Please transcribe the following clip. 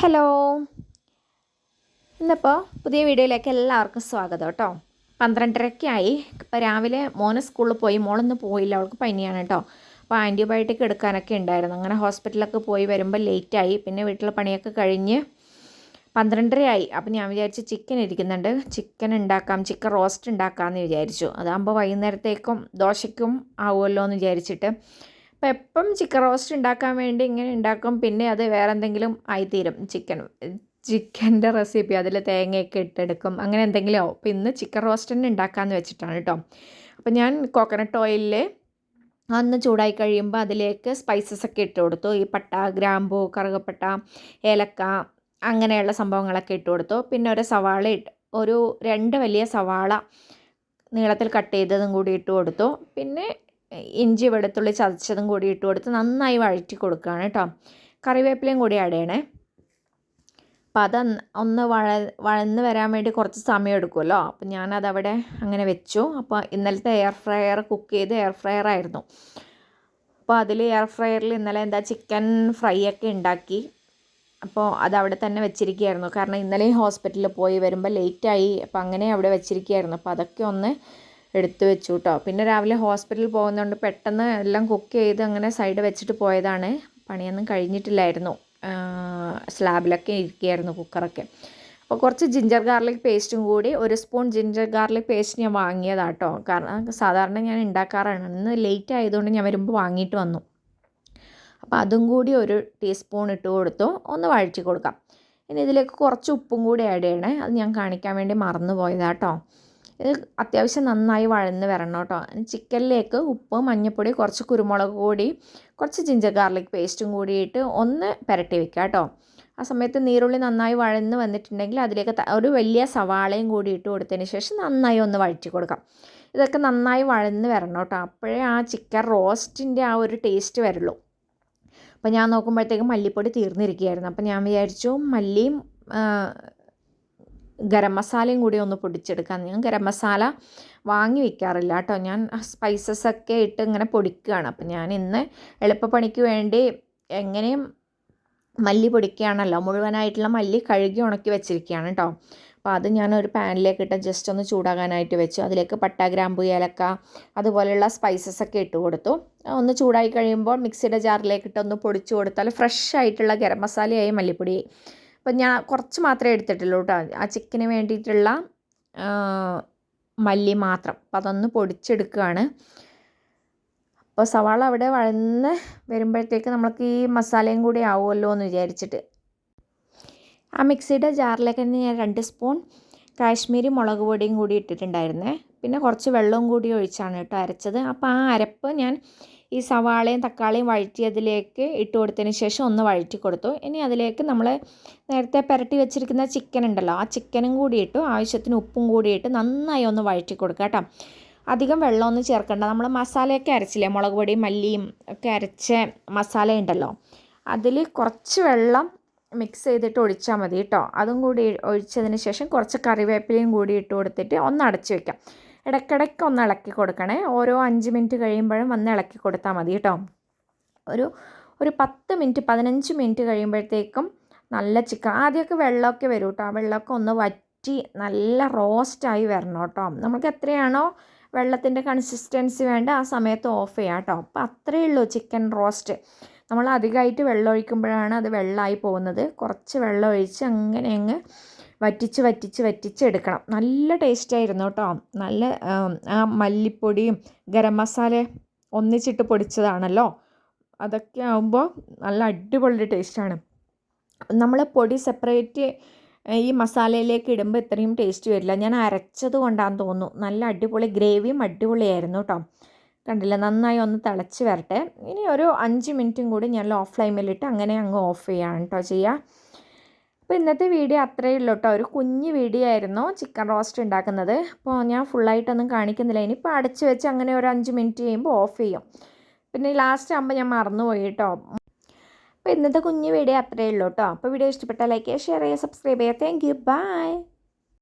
Hello. ഇന്നിപ്പോൾ പുതിയ വീഡിയോയിലേക്ക് എല്ലാവർക്കും സ്വാഗതം കേട്ടോ. പന്ത്രണ്ടരയ്ക്കായി ഇപ്പോൾ രാവിലെ മോനെ സ്കൂളിൽ പോയി. മോളൊന്നും പോയില്ല. അവൾക്ക് പനിയാണ് കേട്ടോ. അപ്പോൾ ആന്റിബയോട്ടിക് എടുക്കാനൊക്കെ ഉണ്ടായിരുന്നു. അങ്ങനെ ഹോസ്പിറ്റലൊക്കെ പോയി വരുമ്പോൾ ലേറ്റായി പിന്നെ വീട്ടിലെ പണിയൊക്കെ കഴിഞ്ഞ് പന്ത്രണ്ടരയായി. അപ്പോൾ ഞാൻ വിചാരിച്ചു ചിക്കൻ ഇരിക്കുന്നുണ്ട്. ചിക്കൻ ഉണ്ടാക്കാം. ചിക്കൻ റോസ്റ്റ് ഉണ്ടാക്കാമെന്ന് വിചാരിച്ചു. അതാകുമ്പോൾ വൈകുന്നേരത്തേക്കും ദോശയ്ക്കും ആവുമല്ലോ എന്ന് വിചാരിച്ചിട്ട് അപ്പോൾ എപ്പം ചിക്കൻ റോസ്റ്റ് ഉണ്ടാക്കാൻ വേണ്ടി ഇങ്ങനെ ഉണ്ടാക്കും പിന്നെ അത് വേറെ എന്തെങ്കിലും ആയിത്തീരും. ചിക്കൻ ചിക്കന്റെ റെസിപ്പി അതിൽ തേങ്ങയൊക്കെ ഇട്ടെടുക്കും. അങ്ങനെ എന്തെങ്കിലും. ആവും അപ്പോൾ ഇന്ന് ചിക്കൻ റോസ്റ്റ് തന്നെ ഉണ്ടാക്കാമെന്ന് വെച്ചിട്ടാണ് കേട്ടോ. അപ്പോൾ ഞാൻ കോക്കനട്ട് ഓയിലിൽ അന്ന് ചൂടായി കഴിയുമ്പോൾ അതിലേക്ക് സ്പൈസസ് ഒക്കെ ഇട്ട് കൊടുത്തു. ഈ പട്ട ഗ്രാമ്പൂ കറുകപ്പട്ട ഏലക്ക അങ്ങനെയുള്ള സംഭവങ്ങളൊക്കെ ഇട്ട് കൊടുത്തു. പിന്നെ ഒരു സവാള ഇട്ട് ഒരു രണ്ട് വലിയ സവാള നീളത്തിൽ കട്ട് ചെയ്തതും കൂടി ഇട്ട് കൊടുത്തു. പിന്നെ ഇഞ്ചി വെളുത്തുള്ളി ചതച്ചതും കൂടി ഇട്ട് കൊടുത്ത് നന്നായി വഴറ്റി കൊടുക്കുകയാണ് കേട്ടോ. കറിവേപ്പിലയും കൂടി ആഡ് ചെയ്യണേ. അപ്പം അത് ഒന്ന് വഴ വഴന്ന് വരാൻ വേണ്ടി കുറച്ച് സമയം എടുക്കുമല്ലോ. അപ്പോൾ ഞാനതവിടെ അങ്ങനെ വെച്ചു. അപ്പോൾ ഇന്നലത്തെ എയർ ഫ്രയർ കുക്ക് ചെയ്ത് എയർ ഫ്രയർ ആയിരുന്നു. അപ്പോൾ അതിൽ എയർ ഫ്രയറിൽ ഇന്നലെ എന്താ ചിക്കൻ ഫ്രൈ ഒക്കെ ഉണ്ടാക്കി. അപ്പോൾ അതവിടെ തന്നെ വെച്ചിരിക്കുകയായിരുന്നു. കാരണം ഇന്നലെ ഹോസ്പിറ്റലിൽ പോയി വരുമ്പോൾ ലേറ്റായി അപ്പോൾ അങ്ങനെ അവിടെ വെച്ചിരിക്കുകയായിരുന്നു. അപ്പോൾ അതൊക്കെ ഒന്ന് എടുത്തു വെച്ചു കേട്ടോ പിന്നെ രാവിലെ ഹോസ്പിറ്റലിൽ പോകുന്നതുകൊണ്ട് പെട്ടെന്ന് എല്ലാം കുക്ക് ചെയ്ത് അങ്ങനെ സൈഡ് വെച്ചിട്ട് പോയതാണ്. പണിയൊന്നും കഴിഞ്ഞിട്ടില്ലായിരുന്നു. സ്ലാബിലൊക്കെ ഇരിക്കുകയായിരുന്നു കുക്കറൊക്കെ. അപ്പോൾ കുറച്ച് ജിഞ്ചർ ഗാർലിക് പേസ്റ്റും കൂടി ഒരു സ്പൂൺ ജിഞ്ചർ ഗാർലിക് പേസ്റ്റ് ഞാൻ വാങ്ങിയതാണ് കേട്ടോ കാരണം സാധാരണ ഞാൻ ഉണ്ടാക്കാറാണ്. ഇന്ന് ലേറ്റ് ആയതുകൊണ്ട് ഞാൻ വരുമ്പോൾ വാങ്ങിയിട്ട് വന്നു. അപ്പോൾ അതും കൂടി ഒരു ടീസ്പൂൺ ഇട്ട് കൊടുത്തു. ഒന്ന് വഴറ്റി കൊടുക്കാം. ഇനി ഇതിലേക്ക് കുറച്ച് ഉപ്പും കൂടി ആഡ് ചെയ്യണേ. അത് ഞാൻ കാണിക്കാൻ വേണ്ടി മറന്നു പോയതാട്ടോ ഇത് അത്യാവശ്യം നന്നായി വഴന്ന് വരണം കേട്ടോ. ചിക്കനിലേക്ക് ഉപ്പ് മഞ്ഞൾപ്പൊടി കുറച്ച് കുരുമുളക് കൂടി കുറച്ച് ജിഞ്ചർ ഗാർലിക് പേസ്റ്റും കൂടിയിട്ട് ഒന്ന് പുരട്ടി വെക്കുക കേട്ടോ. ആ സമയത്ത് നീരുള്ളി നന്നായി വഴന്ന് വന്നിട്ടുണ്ടെങ്കിൽ അതിലേക്ക് ഒരു വലിയ സവാളയും കൂടി ഇട്ട് കൊടുത്തതിന് ശേഷം നന്നായി ഒന്ന് വഴറ്റി കൊടുക്കാം. ഇതൊക്കെ നന്നായി വഴന്ന് വരണം കേട്ടോ. അപ്പോഴേ ആ ചിക്കൻ റോസ്റ്റിന്റെ ആ ഒരു ടേസ്റ്റ് വരുള്ളൂ. അപ്പോൾ ഞാൻ നോക്കുമ്പോഴത്തേക്കും മല്ലിപ്പൊടി തീർന്നിരിക്കുകയായിരുന്നു. അപ്പോൾ ഞാൻ വിചാരിച്ചു മല്ലിയും ഗരം മസാലയും കൂടി ഒന്ന് പൊടിച്ചെടുക്കാം ഞാൻ ഗരം മസാല വാങ്ങി വെക്കാറില്ല കേട്ടോ. ഞാൻ സ്പൈസസ് ഒക്കെ ഇട്ട് ഇങ്ങനെ പൊടിക്കുകയാണ്. അപ്പം ഞാൻ ഇന്ന് എളുപ്പപ്പണിക്ക് വേണ്ടി എങ്ങനെയും മല്ലി പൊടിക്കുകയാണല്ലോ. മുഴുവനായിട്ടുള്ള മല്ലി കഴുകി ഉണക്കി വെച്ചിരിക്കുകയാണ് കേട്ടോ. അപ്പോൾ അത് ഞാൻ ഒരു പാനിലേക്ക് ഇട്ട് ജസ്റ്റ് ഒന്ന് ചൂടാകാനായിട്ട് വെച്ചു. അതിലേക്ക് പട്ട ഗ്രാമ്പു ഏലക്ക അതുപോലെയുള്ള സ്പൈസസ് ഒക്കെ ഇട്ട് കൊടുത്തു. ഒന്ന് ചൂടായി കഴിയുമ്പോൾ മിക്സിയുടെ ജാറിലേക്ക് ഇട്ട് ഒന്ന് പൊടിച്ചു കൊടുത്താൽ ഫ്രഷ് ആയിട്ടുള്ള ഗരം മസാലയായി മല്ലിപ്പൊടിയായി അപ്പം ഞാൻ കുറച്ച് മാത്രമേ എടുത്തിട്ടുള്ളൂ കേട്ടോ. ആ ചിക്കന് വേണ്ടിയിട്ടുള്ള മല്ലി മാത്രം. അപ്പം അതൊന്ന് പൊടിച്ചെടുക്കുകയാണ്. അപ്പോൾ സവാള അവിടെ വഴന്ന് വരുമ്പോഴത്തേക്ക് നമ്മൾക്ക് ഈ മസാലയും കൂടി ആവുമല്ലോ എന്ന് വിചാരിച്ചിട്ട്. ആ മിക്സിയുടെ ജാറിലേക്ക് തന്നെ ഞാൻ രണ്ട് സ്പൂൺ കാശ്മീരി മുളക് പൊടിയും കൂടി ഇട്ടിട്ടുണ്ടായിരുന്നേ. പിന്നെ കുറച്ച് വെള്ളവും കൂടി ഒഴിച്ചാണ് കേട്ടോ അരച്ചത്. അപ്പോൾ ആ അരപ്പ് ഞാൻ ഈ സവാളയും തക്കാളിയും വഴറ്റിയതിലേക്ക് ഇട്ട് കൊടുത്തതിന് ശേഷം ഒന്ന് വഴറ്റി കൊടുത്തു. ഇനി അതിലേക്ക് നമ്മൾ നേരത്തെ പുരട്ടി വെച്ചിരിക്കുന്ന ചിക്കൻ ഉണ്ടല്ലോ ആ ചിക്കനും കൂടി ഇട്ടു. ആവശ്യത്തിന് ഉപ്പും കൂടി ഇട്ട് നന്നായി ഒന്ന് വഴറ്റി കൊടുക്കുക കേട്ടോ. അധികം വെള്ളമൊന്നും ചേർക്കണ്ട. നമ്മൾ മസാലയൊക്കെ അരച്ചില്ലേ? മുളക് പൊടിയും മല്ലിയും ഒക്കെ അരച്ച മസാല ഉണ്ടല്ലോ. അതിൽ കുറച്ച് വെള്ളം മിക്സ് ചെയ്തിട്ട് ഒഴിച്ചാൽ മതി കേട്ടോ. അതും കൂടി ഒഴിച്ചതിന് ശേഷം കുറച്ച് കറിവേപ്പിലയും കൂടി ഇട്ട് കൊടുത്തിട്ട് ഒന്ന് അടച്ചു വെക്കാം. ഇടയ്ക്കിടയ്ക്ക് ഒന്ന് ഇളക്കി കൊടുക്കണേ. ഓരോ അഞ്ച് മിനിറ്റ് കഴിയുമ്പോഴും വന്ന് ഇളക്കി കൊടുത്താൽ മതി കേട്ടോ. ഒരു ഒരു പത്ത് മിനിറ്റ് പതിനഞ്ച് മിനിറ്റ് കഴിയുമ്പോഴത്തേക്കും നല്ല ചിക്കൻ ആദ്യമൊക്കെ വെള്ളമൊക്കെ വരും കേട്ടോ ആ വെള്ളമൊക്കെ ഒന്ന് വറ്റി നല്ല റോസ്റ്റായി വരണം കേട്ടോ നമുക്ക് എത്രയാണോ വെള്ളത്തിന്റെ കൺസിസ്റ്റൻസി വേണ്ട ആ സമയത്ത് ഓഫ് ചെയ്യാം കേട്ടോ അപ്പോൾ അത്രയേ ഉള്ളൂ ചിക്കൻ റോസ്റ്റ്. നമ്മൾ അധികമായിട്ട് വെള്ളം ഒഴിക്കുമ്പോഴാണ് അത് വെള്ളമായി പോകുന്നത്. കുറച്ച് വെള്ളം ഒഴിച്ച് അങ്ങനെ അങ്ങ് വറ്റിച്ച് വറ്റിച്ച് വറ്റിച്ച് എടുക്കണം. നല്ല ടേസ്റ്റായിരുന്നു കേട്ടോ. നല്ല ആ മല്ലിപ്പൊടിയും ഗരം മസാല ഒന്നിച്ചിട്ട് പൊടിച്ചതാണല്ലോ. അതൊക്കെ ആകുമ്പോൾ നല്ല അടിപൊളി ടേസ്റ്റാണ് നമ്മൾ പൊടി സെപ്പറേറ്റ് ഈ മസാലയിലേക്ക് ഇടുമ്പോൾ ഇത്രയും ടേസ്റ്റ് വരില്ല. ഞാൻ അരച്ചത് കൊണ്ടാണെന്ന് തോന്നുന്നു. നല്ല അടിപൊളി ഗ്രേവിയും അടിപൊളിയായിരുന്നു കേട്ടോ. കണ്ടില്ല? നന്നായി ഒന്ന് തിളച്ച് വരട്ടെ. ഇനി ഒരു അഞ്ച് മിനിറ്റും കൂടി ഞാൻ ലോ ഫ്ലെയിമിലിട്ട് അങ്ങനെ അങ്ങ് ഓഫ് ചെയ്യാണ് കേട്ടോ. ചെയ്യുക അപ്പോൾ ഇന്നത്തെ വീഡിയോ അത്രയേ ഉള്ളൂ കേട്ടോ. ഒരു കുഞ്ഞ് വീഡിയോ ആയിരുന്നു ചിക്കൻ റോസ്റ്റ് ഉണ്ടാക്കുന്നത്. അപ്പോൾ ഞാൻ ഫുള്ളായിട്ടൊന്നും കാണിക്കുന്നില്ല. ഇനിയിപ്പോൾ അടച്ചു വെച്ച് അങ്ങനെ ഒരു അഞ്ച് മിനിറ്റ് കഴിയുമ്പോൾ ഓഫ് ചെയ്യും. പിന്നെ ലാസ്റ്റ് ആകുമ്പോൾ ഞാൻ മറന്നുപോയി കേട്ടോ. അപ്പോൾ ഇന്നത്തെ കുഞ്ഞ് വീഡിയോ അത്രയേ ഉള്ളൂ കേട്ടോ. അപ്പോൾ വീഡിയോ ഇഷ്ടപ്പെട്ടാൽ ലൈക്ക് ചെയ്യുക ഷെയർ ചെയ്യുക സബ്സ്ക്രൈബ് ചെയ്യുക. Thank you by